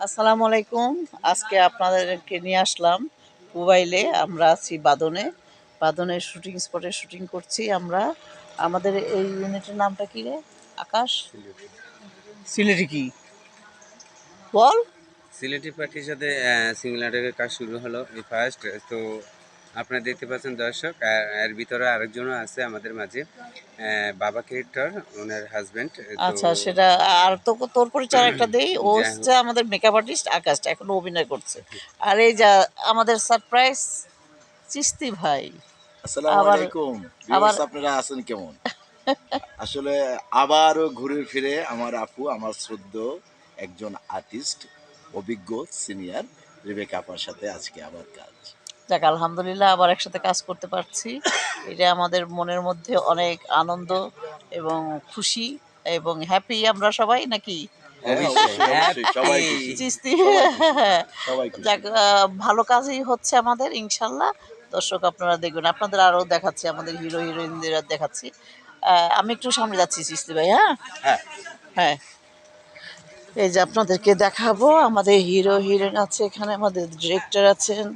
আসসালামু আলাইকুম। আজকে আপনাদেরকে নিয়ে আসলাম মোবাইলে। আমরা আছি বাদনে। বাদনের শুটিং স্পটে শুটিং করছি আমরা। আমাদের এই ইউনিটের নামটা কী রে? আকাশ? সিলেটি কি? বল। সিলেটি পার্টির সাথে সিমিলারের কাজ শুরু হলো এই ফার্স্ট তো আপনারা দেখতে পাচ্ছেন দর্শক আর- এর ভিতরে আরেকজনও আছে আমাদের মাঝে। আহ, বাবা ক্যারেক্টার ওনার হাজবেন্ড আচ্ছা সেটা আর তো তোর পরিচয় একটা দেই। ও হচ্ছে আমাদের মেকআপ আর্টিস্ট আকাশ এখন অভিনয় করছে। আর এই যা আমাদের সারপ্রাইজ চিস্তি ভাই। আসসালামু আলাইকুম। আবার- আপনারা আছেন কেমন? আসলে আবারও ঘুরে ফিরে আমার আপু আমার শ্রদ্ধ একজন আর্টিস্ট অভিজ্ঞ সিনিয়র রেবেকা আপার সাথে আজকে আবার কাজ। যাক আলহামদুলিল্লাহ আবার একসাথে কাজ করতে পারছি। এটা আমাদের মনের মধ্যে অনেক আনন্দ এবং খুশি এবং হ্যাপি আমরা সবাই নাকি? যাক ভালো কাজই হচ্ছে আমাদের ইনশাল্লাহ। দর্শক আপনারা দেখবেন আপনাদের আরও দেখাচ্ছি আমাদের হিরো হিরোইনদের দেখাচ্ছি। আহ, আমি একটু সামনে যাচ্ছি চিস্তি ভাই হ্যাঁ? হ্যাঁ। হ্যাঁ। এই যে আপনাদেরকে দেখাবো আমাদের হিরো হিরোইন আছে এখানে আমাদের ডিরেক্টর আছেন।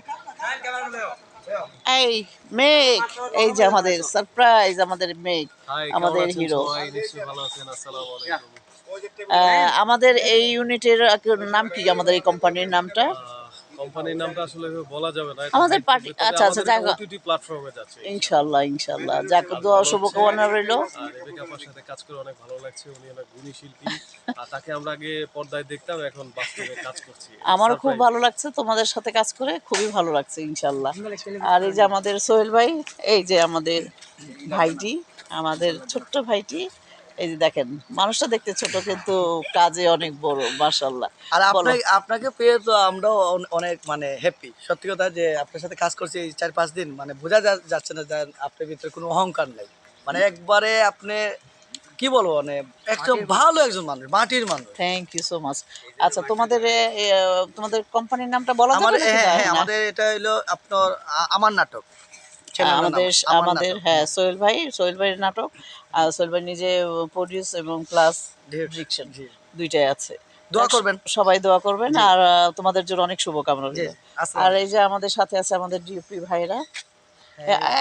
এই মেঘ এই যে আমাদের সারপ্রাইজ আমাদের মেঘ আমাদের হিরো আমাদের এই ইউনিটের নাম কি? আমাদের এই কোম্পানির নামটা? কোম্পানির নামটা আসলে বলা যাবে না। আমাদের party- আচ্ছা, আচ্ছা, যাক। ওটিটি প্ল্যাটফর্মে যাচ্ছে। ইনশাল্লাহ ইনশাল্লাহ। যাক দোয়া শুভকামনা রইল। আর রেবেকা আপার সাথে কাজ করে অনেক ভালো লাগছে। উনি অনেক গুণী শিল্পী। আর তাকে আমরা আগে পর্দায় দেখতাম এখন বাস্তবে কাজ করছি। আমারও খুব ভালো লাগছে তোমাদের সাথে কাজ করে খুবই ভালো লাগছে ইনশাল্লাহ। আর এই যে আমাদের সোহেল ভাই এই যে আমাদের ভাইটি আমাদের ছোট্ট ভাইটি এই যে দেখেন মানুষটা দেখতে ছোট কিন্তু কাজে অনেক বড় মাশাল্লাহ আর। আপনাকে আপনাকে পেয়ে তো আমরাও অনেক মানে হ্যাপি সত্যি কথা যে আপনার সাথে কাজ করছি এই চার পাঁচ দিন মানে বোঝা যাচ্ছে না যে আপনার ভিতরে কোনো অহংকার নাই। মানে একবারে আপনি কি বলব মানে একজন ভালো একজন মানুষ মাটির মানুষ। থ্যাংক ইউ সো মাচ আচ্ছা তোমাদের তোমাদের কোম্পানির নামটা বলা আমাদের হ্যাঁ হ্যাঁ আমাদের এটা হলো আপনার আমার নাটক। আমাদের আমাদের হ্যাঁ সোহেল ভাই সোহেল ভাইয়ের নাটক আর সোহেল ভাই নিজে প্রডিউস এবং প্লাস ডিরেকশন দুইটাই আছে। দোয়া করবেন। সবাই দোয়া করবেন আর তোমাদের জন্য অনেক শুভকামনা আর এই যে আমাদের সাথে আছে আমাদের ডিউপি ভাইরা।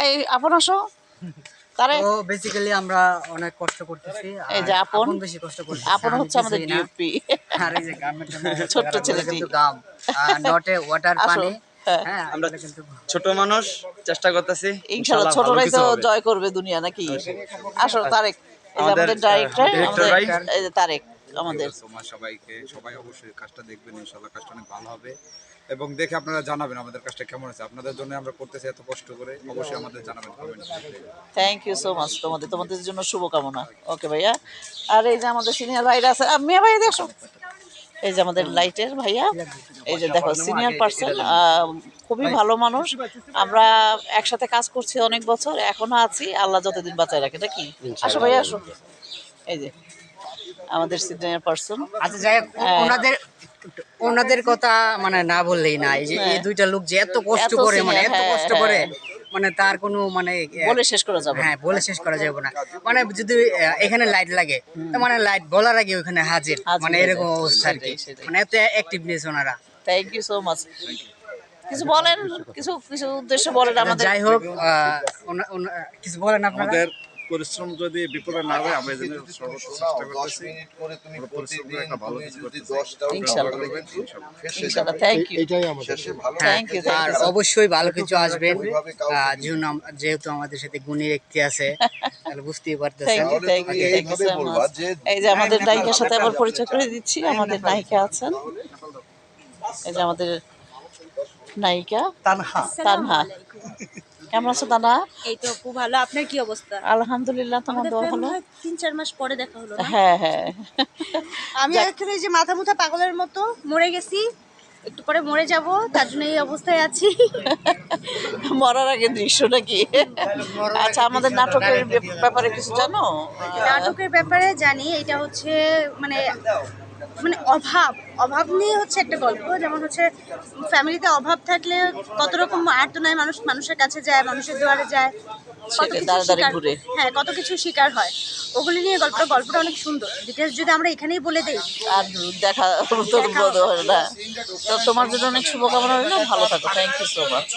এই আপন আসো। তারে তো বেসিক্যালি আমরা অনেক কষ্ট করতেছি এই যে আপন বেশি কষ্ট করতেছি। আপন হচ্ছে আমাদের ডিউপি আর এই যে গার্মেন্ট ছোট্ট ছেলেটি। কিন্তু গাম নটে ওয়াটার পানি। হ্যাঁ। হ্যাঁ আমরা ছোট মানুষ চেষ্টা করতেছি ইনশাল্লাহ ছোটরাই তো জয় করবে দুনিয়া নাকি? আসো তারেক আমাদের ডাইরেক্টর তারেক আমাদের। সবাইকে। সবাই অবশ্যই কাজটা দেখবেন ইনশাল্লাহ কাজটা অনেক ভালো হবে। এবং দেখে আপনারা জানাবেন আমাদের কাজটা কেমন আছে আপনাদের জন্য আমরা করতেছি এত কষ্ট করে অবশ্যই আমাদের জানাবেন থ্যাংক ইউ সো মাচ তোমাদের তোমাদের জন্য শুভকামনা। ওকে ভাইয়া। আর এই যে আমাদের সিনিয়র ভাইরা আছে মিয়া ভাই দেখো। এই যে আমাদের লাইটের ভাইয়া এই যে দেখো সিনিয়র পার্সন খুবই ভালো মানুষ। আমরা একসাথে কাজ করছি অনেক বছর এখনও আছি আল্লাহ যতদিন বাঁচায় রাখে নাকি? আসো ভাইয়া আসো। এই যে আমাদের সিনিয়র পার্সন আচ্ছা যাই হ্যাঁ। ওনাদের ওনাদের কথা মানে না বললেই না। এই যে এই হ্যাঁ। দুইটা লোক যে এত কষ্ট করে মানে এত হ্যাঁ, কষ্ট হ্যাঁ। করে মানে তার কোনো মানে বলে শেষ করা যাবে হ্যাঁ বলে শেষ করা যাবে না। মানে যদি এখানে লাইট লাগে মানে লাইট বলার আগে ওখানে হাজির মানে এরকম অবস্থা আর কি। মানে এত অ্যাক্টিভনেস ওনারা। থ্যাংক ইউ সো মাচ কিছু বলেন কিছু কিছু উদ্দেশ্য বলেন আমাদের। যাই হোক কিছু বলেন আপনারা? পরিশ্রম যদি বিপদে না হয় আমরা এই জন্য সর্বোচ্চ চেষ্টা করতেছি। পরিশ্রম একটা ভালো কিছু ইউ আর অবশ্যই ভালো কিছু আসবেন যেহেতু আম- যেহেতু আমাদের সাথে গুণী ব্যক্তি আছে তাহলে বুঝতেই পারতেছেন। এই যে আমাদের নায়িকার সাথে আবার পরিচয় করে দিচ্ছি আমাদের নায়িকা আছেন। এই যে আমাদের নায়িকা তানহা। তানহা। কেমন আছো তানহা এই তো খুব ভালো। আপনার কি অবস্থা? আলহামদুলিল্লাহ তোমার আমাদের দোয়া প্রেম ভালো। তিন চার মাস পরে দেখা হলো হ্যাঁ হ্যাঁ। আমি এখানে যে মাথা মুথা পাগলের মতো মরে গেছি। একটু পরে মরে যাব তার জন্য এই অবস্থায় আছি। মরার আগে দৃশ্য নাকি আচ্ছা আমাদের নাটকের ব্যাপারে কিছু জানো? নাটকের ব্যাপারে জানি এটা হচ্ছে মানে মানে অভাব অভাব নিয়ে হচ্ছে একটা গল্প যেমন হচ্ছে ফ্যামিলিতে অভাব থাকলে কত রকম আর্তনায় মানুষ মানুষের কাছে যায় মানুষের দুয়ারে যায় কত কিছু শিকার- হ্যাঁ কত কিছু শিকার হয়। ওগুলি নিয়ে গল্পটা গল্পটা অনেক সুন্দর। ডিটেলস যদি আমরা এখানেই বলে দিই। আর দেখা তোর না। তো তোমার জন্য অনেক শুভকামনা রইল। ভালো থাকো। Thank you so much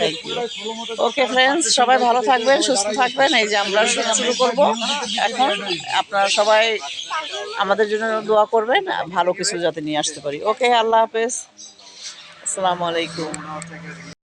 thank you okay friends সবাই ভালো থাকবেন সুস্থ থাকবেন। এই যে আমরা শুরু করব। এখন আপনারা সবাই আমাদের জন্য দোয়া করবেন। ভালো কিছু যাতে নিয়ে আসতে পারি। ওকে আল্লাহ হাফেজ। আসসালামু আলাইকুম।